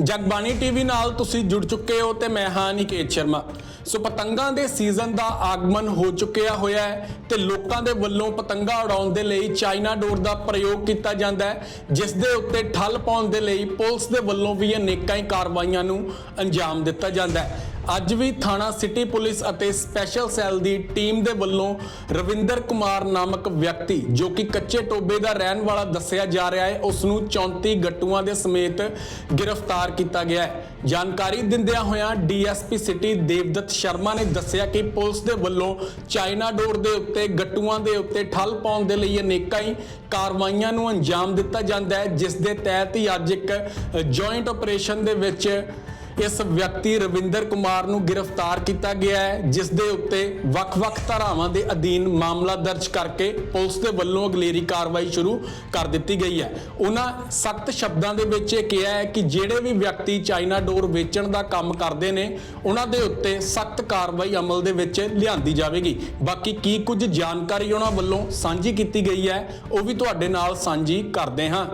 Jagbani TV ਨਾਲ ਤੁਸੀਂ ਜੁੜ ਚੁੱਕੇ ਹੋ ਤੇ ਮੈਂ ਹਾਂ ਨਿਕੇਤ ਸ਼ਰਮਾ। ਸੋ ਪਤੰਗਾਂ ਦੇ ਸੀਜ਼ਨ ਦਾ ਆਗਮਨ ਹੋ ਚੁੱਕਿਆ ਹੋਇਆ ਹੈ ਤੇ ਲੋਕਾਂ ਦੇ ਵੱਲੋਂ ਪਤੰਗਾ ਉਡਾਉਣ ਦੇ ਲਈ ਚਾਈਨਾ ਡੋਰ ਦਾ ਪ੍ਰਯੋਗ ਕੀਤਾ ਜਾਂਦਾ ਹੈ, ਜਿਸ ਦੇ ਉੱਤੇ ਠੱਲ ਪਾਉਣ ਦੇ ਲਈ ਪੁਲਿਸ ਦੇ ਵੱਲੋਂ ਵੀ ਅਨੇਕਾਂ ਹੀ ਕਾਰਵਾਈਆਂ ਨੂੰ ਅੰਜਾਮ ਦਿੱਤਾ ਜਾਂਦਾ ਹੈ। ਅੱਜ ਵੀ ਥਾਣਾ ਸਿਟੀ ਪੁਲਿਸ ਅਤੇ ਸਪੈਸ਼ਲ ਸੈੱਲ ਦੀ ਟੀਮ ਦੇ ਵੱਲੋਂ ਰਵਿੰਦਰ ਕੁਮਾਰ ਨਾਮਕ ਵਿਅਕਤੀ, ਜੋ ਕਿ ਕੱਚੇ ਟੋਬੇ ਦਾ ਰਹਿਣ ਵਾਲਾ ਦੱਸਿਆ ਜਾ ਰਿਹਾ ਹੈ ਉਸ ਨੂੰ 34 ਗੱਟੂਆਂ ਦੇ ਸਮੇਤ ਗ੍ਰਿਫਤਾਰ ਕੀਤਾ ਗਿਆ ਹੈ। ਜਾਣਕਾਰੀ ਦਿੰਦਿਆਂ ਹੋਇਆਂ ਡੀਐਸਪੀ ਸਿਟੀ ਦੇਵਦੱਤ ਸ਼ਰਮਾ ਨੇ ਦੱਸਿਆ ਕਿ ਪੁਲਿਸ ਦੇ ਵੱਲੋਂ ਚਾਈਨਾ ਡੋਰ ਦੇ ਉੱਤੇ, ਗੱਟੂਆਂ ਦੇ ਉੱਤੇ ਠੱਲ ਪਾਉਣ ਦੇ ਲਈ ਅਨੇਕਾਂ ਹੀ ਕਾਰਵਾਈਆਂ ਨੂੰ ਅੰਜਾਮ ਦਿੱਤਾ ਜਾਂਦਾ ਹੈ, ਜਿਸ ਦੇ ਤਹਿਤ ਹੀ ਅੱਜ ਇੱਕ ਜੁਆਇੰਟ ਆਪਰੇਸ਼ਨ ਦੇ ਵਿੱਚ ਇਸ ਵਿਅਕਤੀ ਰਵਿੰਦਰ ਕੁਮਾਰ ਨੂੰ ਗ੍ਰਿਫਤਾਰ ਕੀਤਾ ਗਿਆ ਹੈ, ਜਿਸ ਦੇ ਉੱਤੇ ਵੱਖ-ਵੱਖ ਧਾਰਾਵਾਂ ਦੇ ਅਧੀਨ ਮਾਮਲਾ ਦਰਜ ਕਰਕੇ ਪੁਲਿਸ ਦੇ ਵੱਲੋਂ ਅਗਲੇਰੀ ਕਾਰਵਾਈ ਸ਼ੁਰੂ ਕਰ ਦਿੱਤੀ ਗਈ ਹੈ। ਉਹਨਾਂ ਸਖਤ ਸ਼ਬਦਾਂ ਦੇ ਵਿੱਚ ਇਹ ਕਿਹਾ ਹੈ ਕਿ ਜਿਹੜੇ ਵੀ ਵਿਅਕਤੀ ਚਾਈਨਾ ਡੋਰ ਵੇਚਣ ਦਾ ਕੰਮ ਕਰਦੇ ਨੇ, ਉਹਨਾਂ ਦੇ ਉੱਤੇ ਸਖਤ ਕਾਰਵਾਈ ਅਮਲ ਦੇ ਵਿੱਚ ਲਿਆਂਦੀ ਜਾਵੇਗੀ। ਬਾਕੀ ਕੀ ਕੁਝ ਜਾਣਕਾਰੀ ਉਹਨਾਂ ਵੱਲੋਂ ਸਾਂਝੀ ਕੀਤੀ ਗਈ ਹੈ, ਉਹ ਵੀ ਤੁਹਾਡੇ ਨਾਲ ਸਾਂਝੀ ਕਰਦੇ ਹਾਂ।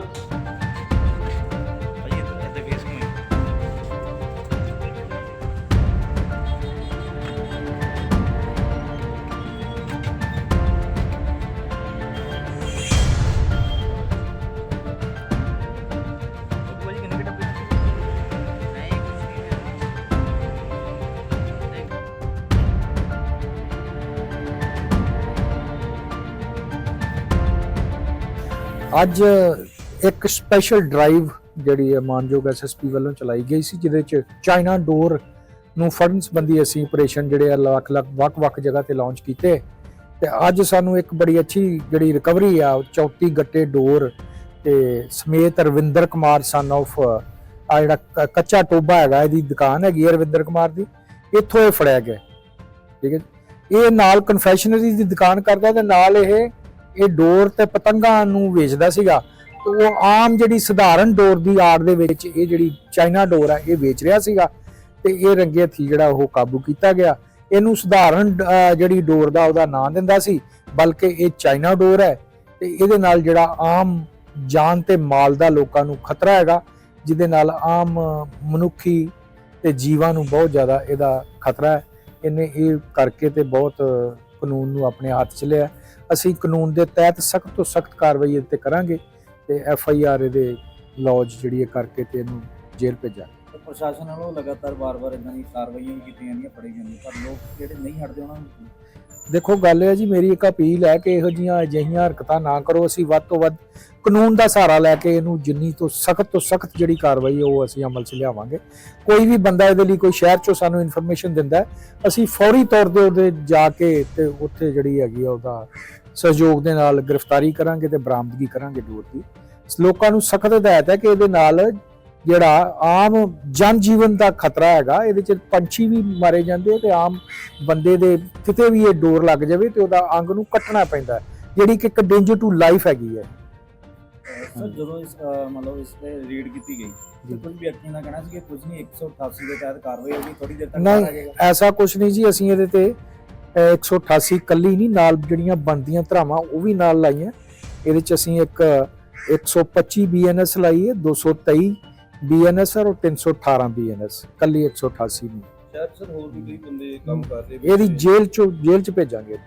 ਅੱਜ ਇੱਕ ਸਪੈਸ਼ਲ ਡਰਾਈਵ ਜਿਹੜੀ ਹੈ ਮਾਨਯੋਗ ਐਸਐਸਪੀ ਵੱਲੋਂ ਚਲਾਈ ਗਈ ਸੀ, ਜਿਹਦੇ ਚ ਚਾਈਨਾ ਡੋਰ ਨੂੰ ਫੜਨ ਸੰਬੰਧੀ ਅਸੀਂ ਆਪਰੇਸ਼ਨ ਜਿਹੜੇ ਆ ਲੱਖ ਲੱਖ ਵੱਖ-ਵੱਖ ਜਗ੍ਹਾ ਤੇ ਲਾਂਚ ਕੀਤੇ। ਤੇ ਅੱਜ ਸਾਨੂੰ ਇੱਕ ਬੜੀ ਅੱਛੀ ਜਿਹੜੀ ਰਿਕਵਰੀ ਆ 34 ਗੱਟੇ ਡੋਰ ਤੇ ਸਮੇਤ ਰਵਿੰਦਰ ਕੁਮਾਰ ਸਨ of, ਆ ਜਿਹੜਾ ਕ- ਕੱਚਾ ਟੋਬਾ ਹੈਗਾ, ਇਹਦੀ ਦੁਕਾਨ ਹੈਗੀ ਹੈ ਰਵਿੰਦਰ ਕੁਮਾਰ ਦੀ, ਇੱਥੋਂ ਇਹ ਫੜਿਆ ਗਿਆ। ਠੀਕ ਹੈ ਇਹ ਨਾਲ ਕਨਫੈਸ਼ਨਰੀ ਦੀ ਦੁਕਾਨ ਕਰਦਾ ਤੇ ਨਾਲ ਇਹ ਇਹ ਡੋਰ ਤੇ ਪਤੰਗਾਂ ਨੂੰ ਵੇਚਦਾ ਸੀਗਾ ਤੇ ਉਹ ਆਮ ਜਿਹੜੀ ਸਧਾਰਨ ਡੋਰ ਦੀ ਆੜ ਦੇ ਵਿੱਚ ਇਹ ਜਿਹੜੀ ਚਾਈਨਾ ਡੋਰ ਆ, ਇਹ ਵੇਚ ਰਿਹਾ ਸੀਗਾ ਤੇ ਇਹ ਰੰਗੇ ਹੱਥੀ ਜਿਹੜਾ ਉਹ ਕਾਬੂ ਕੀਤਾ ਗਿਆ। ਇਹਨੂੰ ਸਧਾਰਨ ਜਿਹੜੀ ਡੋਰ ਦਾ ਉਹਦਾ ਨਾਂ ਦਿੰਦਾ ਸੀ, ਬਲਕਿ ਇਹ ਚਾਈਨਾ ਡੋਰ ਹੈ ਤੇ ਇਹਦੇ ਨਾਲ ਜਿਹੜਾ ਆਮ ਜਾਨ ਤੇ ਮਾਲ ਦਾ ਲੋਕਾਂ ਨੂੰ ਖਤਰਾ ਹੈਗਾ, ਜਿਹਦੇ ਨਾਲ ਆਮ ਮਨੁੱਖੀ ਤੇ ਜੀਵਾਂ ਨੂੰ ਬਹੁਤ ਜ਼ਿਆਦਾ ਇਹਦਾ ਖਤਰਾ ਹੈ। ਇਹਨੇ ਇਹ ਕਰਕੇ ਤੇ ਬਹੁਤ ਕਾਨੂੰਨ ਨੂੰ ਆਪਣੇ ਹੱਥ 'ਚ ਲਿਆ। ਅਸੀਂ ਕਾਨੂੰਨ ਦੇ ਤਹਿਤ ਸਖਤ ਤੋਂ ਸਖਤ ਕਾਰਵਾਈ ਇਹਦੇ ਤੇ ਕਰਾਂਗੇ ਤੇ ਐਫ ਆਈ ਆਰ ਇਹਦੇ ਲੌਜ ਜਿਹੜੀ ਹੈ ਕਰਕੇ ਤੇ ਇਹਨੂੰ ਜੇਲ੍ਹ ਭੇਜਾਂਗੇ। ਤੇ ਪ੍ਰਸ਼ਾਸਨ ਵੱਲੋਂ ਲਗਾਤਾਰ ਵਾਰ-ਵਾਰ ਇਦਾਂ ਦੀ ਕਾਰਵਾਈਆਂ ਵੀ ਕੀਤੀਆਂ ਜਾਂਦੀਆਂ ਫੜੇ ਜਾਂਦੇ ਪਰ ਲੋਕ ਜਿਹੜੇ ਨਹੀਂ ਹਟਦੇ ਉਹਨਾਂ ਨੂੰ ਦੇਖੋ, ਗੱਲ ਇਹ ਹੈ ਜੀ, ਮੇਰੀ ਇੱਕ ਅਪੀਲ ਹੈ ਕਿ ਇਹੋ ਜੀਆਂ ਅਜਿਹੀਆਂ ਹਰਕਤਾਂ ਨਾ ਕਰੋ। ਅਸੀਂ ਵੱਧ ਤੋਂ ਵੱਧ ਕਾਨੂੰਨ ਦਾ ਸਹਾਰਾ ਲੈ ਕੇ ਇਹਨੂੰ ਜਿੰਨੀ ਤੋਂ ਸਖਤ ਤੋਂ ਸਖਤ ਜਿਹੜੀ ਕਾਰਵਾਈ ਹੈ, ਉਹ ਅਸੀਂ ਅਮਲ 'ਚ ਲਿਆਵਾਂਗੇ। ਕੋਈ ਵੀ ਬੰਦਾ ਇਹਦੇ ਲਈ ਕੋਈ ਸ਼ਹਿਰ 'ਚੋਂ ਸਾਨੂੰ ਇਨਫੋਰਮੇਸ਼ਨ ਦਿੰਦਾ ਹੈ, ਅਸੀਂ ਫੌਰੀ ਤੌਰ ਤੇ ਉਹਦੇ ਜਾ ਕੇ ਤੇ ਉੱਥੇ ਜਿਹੜੀ ਹੈਗੀ ਆ, ਉਹਦਾ ਸਹਿਯੋਗ ਦੇ ਨਾਲ ਗ੍ਰਿਫਤਾਰੀ ਕਰਾਂਗੇ ਤੇ ਬਰਾਮਦਗੀ ਕਰਾਂਗੇ ਡੋਰ ਦੀ। ਲੋਕਾਂ ਨੂੰ ਸਖਤ ਹਦਾਇਤ ਹੈ ਕਿ ਇਹਦੇ ਨਾਲ ਜਿਹੜਾ ਆਮ ਜਨ ਜੀਵਨ ਦਾ ਖਤਰਾ ਹੈਗਾ ਇਹਦੇ ਚ ਪੰਛੀ ਵੀ ਮਾਰੇ ਜਾਂਦੇ ਤੇ ਆਮ ਬੰਦੇ ਦੇ ਕਿਤੇ ਵੀ ਇਹ ਡੋਰ ਲੱਗ ਜਾਵੇ ਤੇ ਉਹਦਾ ਅੰਗ ਨੂੰ ਕੱਟਣਾ ਪੈਂਦਾ ਜਿਹੜੀ ਕਿ ਇੱਕ ਡੇਂਜਰ ਟੂ ਲਾਈਫ ਹੈਗੀ ਹੈ। ਸਰ ਜਦੋਂ ਇਸ ਮਤਲਬ ਇਸ ਤੇ ਰੀਡ ਕੀਤੀ ਗਈ ਕੁਝ ਵਿਅਕਤੀਆਂ ਦਾ ਕਹਿਣਾ ਸੀ ਕਿ ਕੁਝ ਨਹੀਂ 188 ਦੇ ਤਹਿਤ ਕਾਰਵਾਈ ਹੋਗੀ ਥੋੜੀ ਦੇਰ ਤੱਕ ਨਹੀਂ ਐਸਾ ਕੁਝ ਨਹੀਂ ਜੀ ਅਸੀਂ ਇਹਦੇ ਤੇ ਅਹ, 188 ਕੱਲੀ ਨਹੀਂ ਨਾਲ ਜਿਹੜੀਆਂ ਬਣਦੀਆਂ ਧਰਾਵਾਂ ਉਹ ਵੀ ਨਾਲ ਲਾਈਆਂ। ਇਹਦੇ ਚ ਅਸੀਂ ਇੱਕ 125 ਬੀਐਨਐਸ ਲਾਈ ਹੈ 223 ਬੀਐਨਐਸ ਔਰ 318 ਬੀਐਨਐਸ ਕੱਲੀ 188 ਨਹੀਂ। ਸ਼ਾਇਦ ਸਰ ਹੋਰ ਵੀ ਕਈ ਬੰਦੇ ਕੰਮ ਕਰ ਰਹੇ ਇਹਦੀ ਜੇਲ੍ਹ ਚ ਜੇਲ੍ਹ ਚ ਭੇਜਾਂਗੇ।